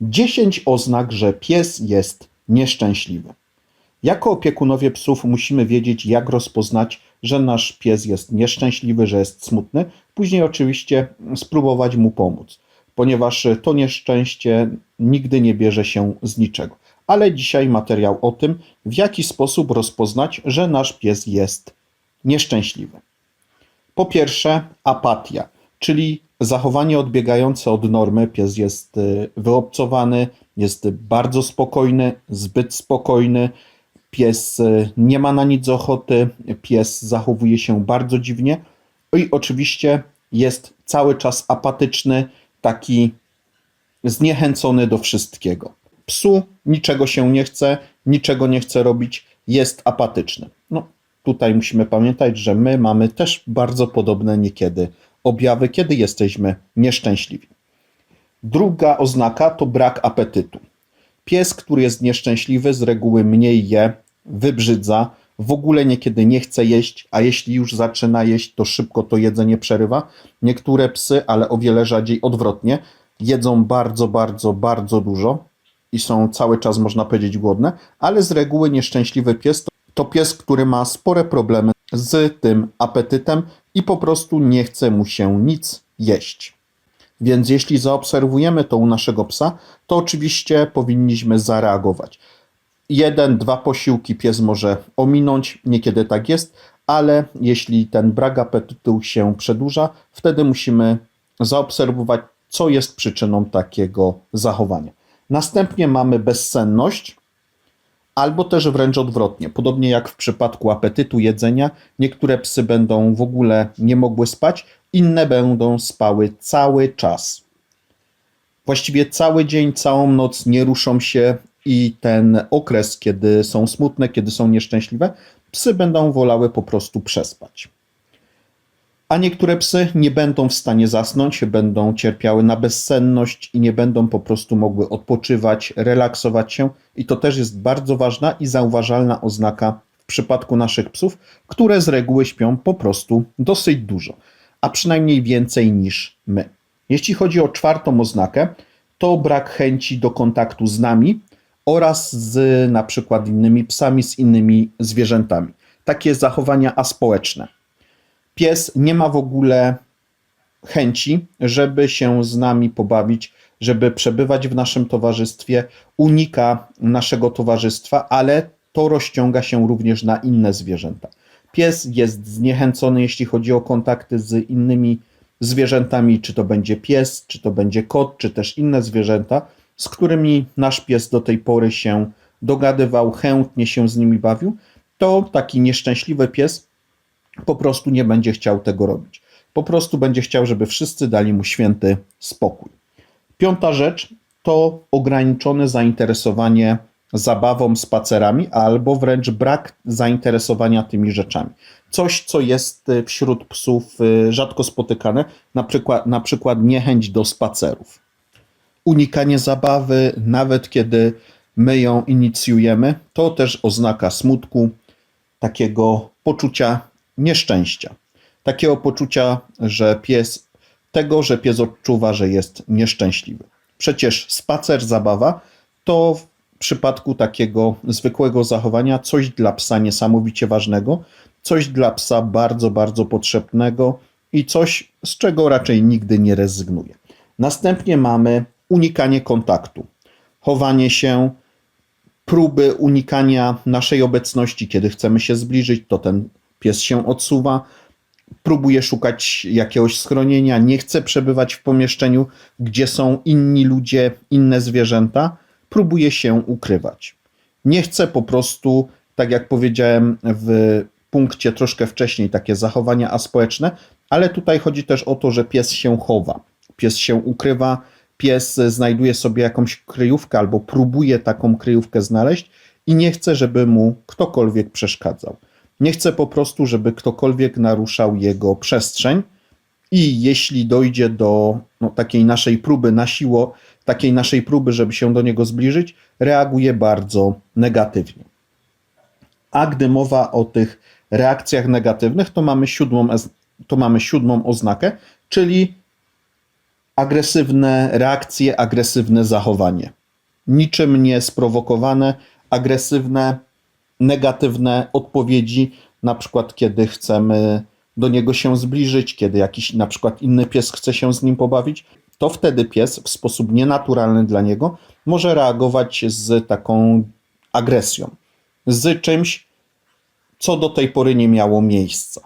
10 oznak, że pies jest nieszczęśliwy. Jako opiekunowie psów musimy wiedzieć, jak rozpoznać, że nasz pies jest nieszczęśliwy, że jest smutny. Później oczywiście spróbować mu pomóc, ponieważ to nieszczęście nigdy nie bierze się z niczego. Ale dzisiaj materiał o tym, w jaki sposób rozpoznać, że nasz pies jest nieszczęśliwy. Po pierwsze, apatia, czyli zachowanie odbiegające od normy. Pies jest y, wyobcowany, jest bardzo spokojny, zbyt spokojny. Pies y, nie ma na nic ochoty, pies zachowuje się bardzo dziwnie i oczywiście jest cały czas apatyczny, taki zniechęcony do wszystkiego. Psu niczego się nie chce, niczego nie chce robić, jest apatyczny. No, tutaj musimy pamiętać, że my mamy też bardzo podobne niekiedy objawy, kiedy jesteśmy nieszczęśliwi. Druga oznaka to brak apetytu. Pies, który jest nieszczęśliwy, z reguły mniej je, wybrzydza, w ogóle niekiedy nie chce jeść, a jeśli już zaczyna jeść, to szybko to jedzenie przerywa. Niektóre psy, ale o wiele rzadziej odwrotnie, jedzą bardzo, bardzo, bardzo dużo i są cały czas, można powiedzieć, głodne, ale z reguły nieszczęśliwy pies to, to pies, który ma spore problemy z tym apetytem i po prostu nie chce mu się nic jeść. Więc jeśli zaobserwujemy to u naszego psa, to oczywiście powinniśmy zareagować. Jeden, dwa posiłki pies może ominąć, niekiedy tak jest, ale jeśli ten brak apetytu się przedłuża, wtedy musimy zaobserwować, co jest przyczyną takiego zachowania. Następnie mamy bezsenność, albo też wręcz odwrotnie. Podobnie jak w przypadku apetytu jedzenia, niektóre psy będą w ogóle nie mogły spać, inne będą spały cały czas. Właściwie cały dzień, całą noc nie ruszą się i ten okres, kiedy są smutne, kiedy są nieszczęśliwe, psy będą wolały po prostu przespać. A niektóre psy nie będą w stanie zasnąć, będą cierpiały na bezsenność i nie będą po prostu mogły odpoczywać, relaksować się. I to też jest bardzo ważna i zauważalna oznaka w przypadku naszych psów, które z reguły śpią po prostu dosyć dużo, a przynajmniej więcej niż my. Jeśli chodzi o czwartą oznakę, to brak chęci do kontaktu z nami oraz z na przykład innymi psami, z innymi zwierzętami. Takie zachowania aspołeczne pies nie ma w ogóle chęci, żeby się z nami pobawić, żeby przebywać w naszym towarzystwie, unika naszego towarzystwa, ale to rozciąga się również na inne zwierzęta. Pies jest zniechęcony, jeśli chodzi o kontakty z innymi zwierzętami, czy to będzie pies, czy to będzie kot, czy też inne zwierzęta, z którymi nasz pies do tej pory się dogadywał, chętnie się z nimi bawił, to taki nieszczęśliwy pies po prostu nie będzie chciał tego robić. Po prostu będzie chciał, żeby wszyscy dali mu święty spokój. Piąta rzecz to ograniczone zainteresowanie zabawą, spacerami, albo wręcz brak zainteresowania tymi rzeczami. Coś, co jest y, wśród psów y, rzadko spotykane, na przykład, na przykład niechęć do spacerów. Unikanie zabawy, nawet kiedy my ją inicjujemy, to też oznaka smutku, takiego poczucia nieszczęścia. Takiego poczucia, że pies, tego, że pies odczuwa, że jest nieszczęśliwy. Przecież spacer, zabawa to w przypadku takiego zwykłego zachowania coś dla psa niesamowicie ważnego, coś dla psa bardzo, bardzo potrzebnego i coś, z czego raczej nigdy nie rezygnuje. Następnie mamy unikanie kontaktu, chowanie się, próby unikania naszej obecności, kiedy chcemy się zbliżyć, to ten Pies się odsuwa, próbuje szukać jakiegoś schronienia, nie chce przebywać w pomieszczeniu, gdzie są inni ludzie, inne zwierzęta, próbuje się ukrywać. Nie chce po prostu, tak jak powiedziałem w punkcie troszkę wcześniej, takie zachowania aspołeczne, ale tutaj chodzi też o to, że pies się chowa, pies się ukrywa, pies znajduje sobie jakąś kryjówkę albo próbuje taką kryjówkę znaleźć i nie chce, żeby mu ktokolwiek przeszkadzał. Nie chce po prostu, żeby ktokolwiek naruszał jego przestrzeń. I jeśli dojdzie do no, takiej naszej próby na siłę, takiej naszej próby, żeby się do niego zbliżyć, reaguje bardzo negatywnie. A gdy mowa o tych reakcjach negatywnych, to mamy siódmą, to mamy siódmą oznakę, czyli agresywne reakcje, agresywne zachowanie. Niczym nie sprowokowane, agresywne, negatywne odpowiedzi, na przykład kiedy chcemy do niego się zbliżyć, kiedy jakiś na przykład inny pies chce się z nim pobawić, to wtedy pies w sposób nienaturalny dla niego może reagować z taką agresją, z czymś, co do tej pory nie miało miejsca.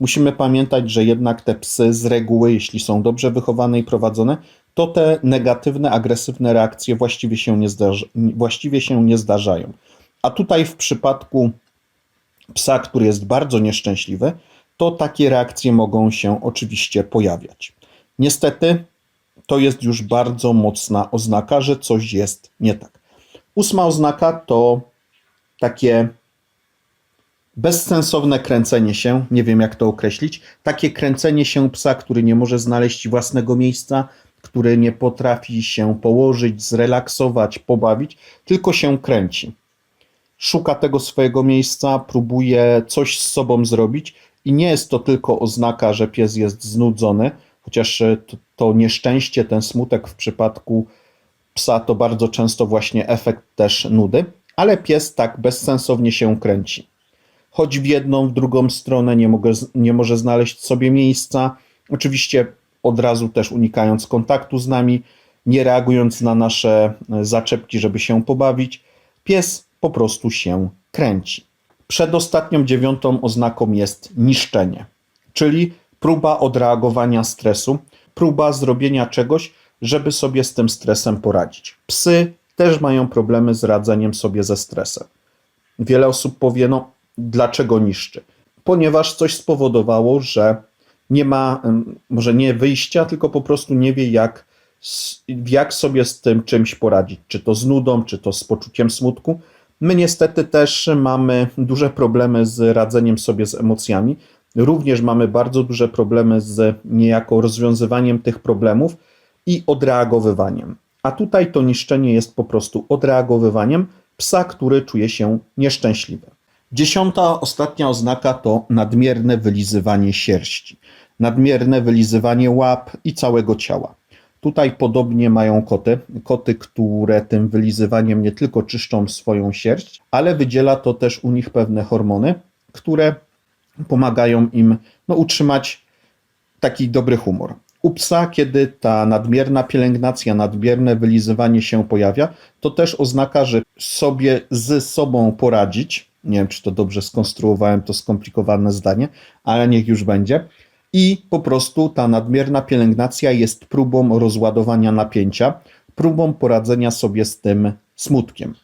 Musimy pamiętać, że jednak te psy z reguły, jeśli są dobrze wychowane i prowadzone, to te negatywne, agresywne reakcje właściwie się nie, właściwie się nie zdarzają. A tutaj w przypadku psa, który jest bardzo nieszczęśliwy, to takie reakcje mogą się oczywiście pojawiać. Niestety to jest już bardzo mocna oznaka, że coś jest nie tak. Ósma oznaka to takie bezsensowne kręcenie się, nie wiem jak to określić, takie kręcenie się psa, który nie może znaleźć własnego miejsca, który nie potrafi się położyć, zrelaksować, pobawić, tylko się kręci. Szuka tego swojego miejsca, próbuje coś z sobą zrobić i nie jest to tylko oznaka, że pies jest znudzony, chociaż to, to nieszczęście, ten smutek w przypadku psa to bardzo często właśnie efekt też nudy, ale pies tak bezsensownie się kręci. Chodź w jedną, w drugą stronę, nie, mogę, nie może znaleźć sobie miejsca. Oczywiście od razu też unikając kontaktu z nami, nie reagując na nasze zaczepki, żeby się pobawić. Pies po prostu się kręci. Przedostatnią dziewiątą oznaką jest niszczenie, czyli próba odreagowania stresu, próba zrobienia czegoś, żeby sobie z tym stresem poradzić. Psy też mają problemy z radzeniem sobie ze stresem. Wiele osób powie, no dlaczego niszczy? Ponieważ coś spowodowało, że nie ma, może nie wyjścia, tylko po prostu nie wie, jak, jak sobie z tym czymś poradzić. Czy to z nudą, czy to z poczuciem smutku. My niestety też mamy duże problemy z radzeniem sobie z emocjami. Również mamy bardzo duże problemy z niejako rozwiązywaniem tych problemów i odreagowywaniem. A tutaj to niszczenie jest po prostu odreagowywaniem psa, który czuje się nieszczęśliwy. Dziesiąta, ostatnia oznaka to nadmierne wylizywanie sierści, nadmierne wylizywanie łap i całego ciała. Tutaj podobnie mają koty. Koty, które tym wylizywaniem nie tylko czyszczą swoją sierść, ale wydziela to też u nich pewne hormony, które pomagają im no, utrzymać taki dobry humor. U psa, kiedy ta nadmierna pielęgnacja, nadmierne wylizywanie się pojawia, to też oznaka, że sobie z sobą poradzić. Nie wiem, czy to dobrze skonstruowałem to skomplikowane zdanie, ale niech już będzie i po prostu ta nadmierna pielęgnacja jest próbą rozładowania napięcia, próbą poradzenia sobie z tym smutkiem.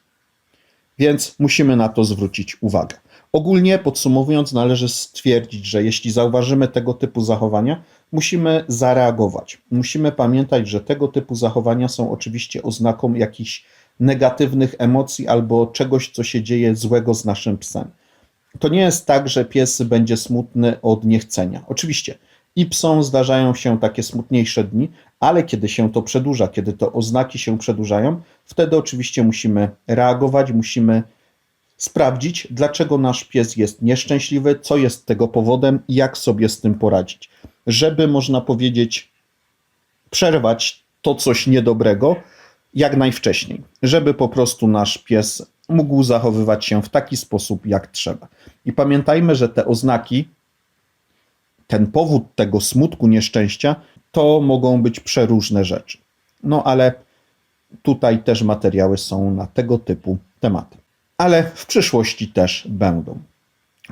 Więc musimy na to zwrócić uwagę. Ogólnie podsumowując, należy stwierdzić, że jeśli zauważymy tego typu zachowania, musimy zareagować. Musimy pamiętać, że tego typu zachowania są oczywiście oznaką jakichś negatywnych emocji albo czegoś, co się dzieje złego z naszym psem to nie jest tak, że pies będzie smutny od niechcenia. Oczywiście i psom zdarzają się takie smutniejsze dni, ale kiedy się to przedłuża, kiedy to oznaki się przedłużają, wtedy oczywiście musimy reagować, musimy sprawdzić, dlaczego nasz pies jest nieszczęśliwy, co jest tego powodem i jak sobie z tym poradzić. Żeby, można powiedzieć, przerwać to coś niedobrego jak najwcześniej, żeby po prostu nasz pies mógł zachowywać się w taki sposób, jak trzeba. I pamiętajmy, że te oznaki, ten powód tego smutku, nieszczęścia, to mogą być przeróżne rzeczy. No ale tutaj też materiały są na tego typu tematy. Ale w przyszłości też będą.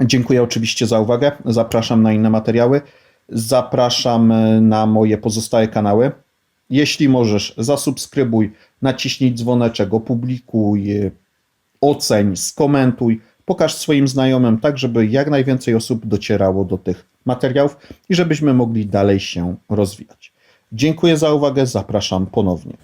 Dziękuję oczywiście za uwagę. Zapraszam na inne materiały. Zapraszam na moje pozostałe kanały. Jeśli możesz, zasubskrybuj, naciśnij dzwoneczek, opublikuj, oceń, skomentuj, pokaż swoim znajomym, tak żeby jak najwięcej osób docierało do tych materiałów i żebyśmy mogli dalej się rozwijać. Dziękuję za uwagę, zapraszam ponownie.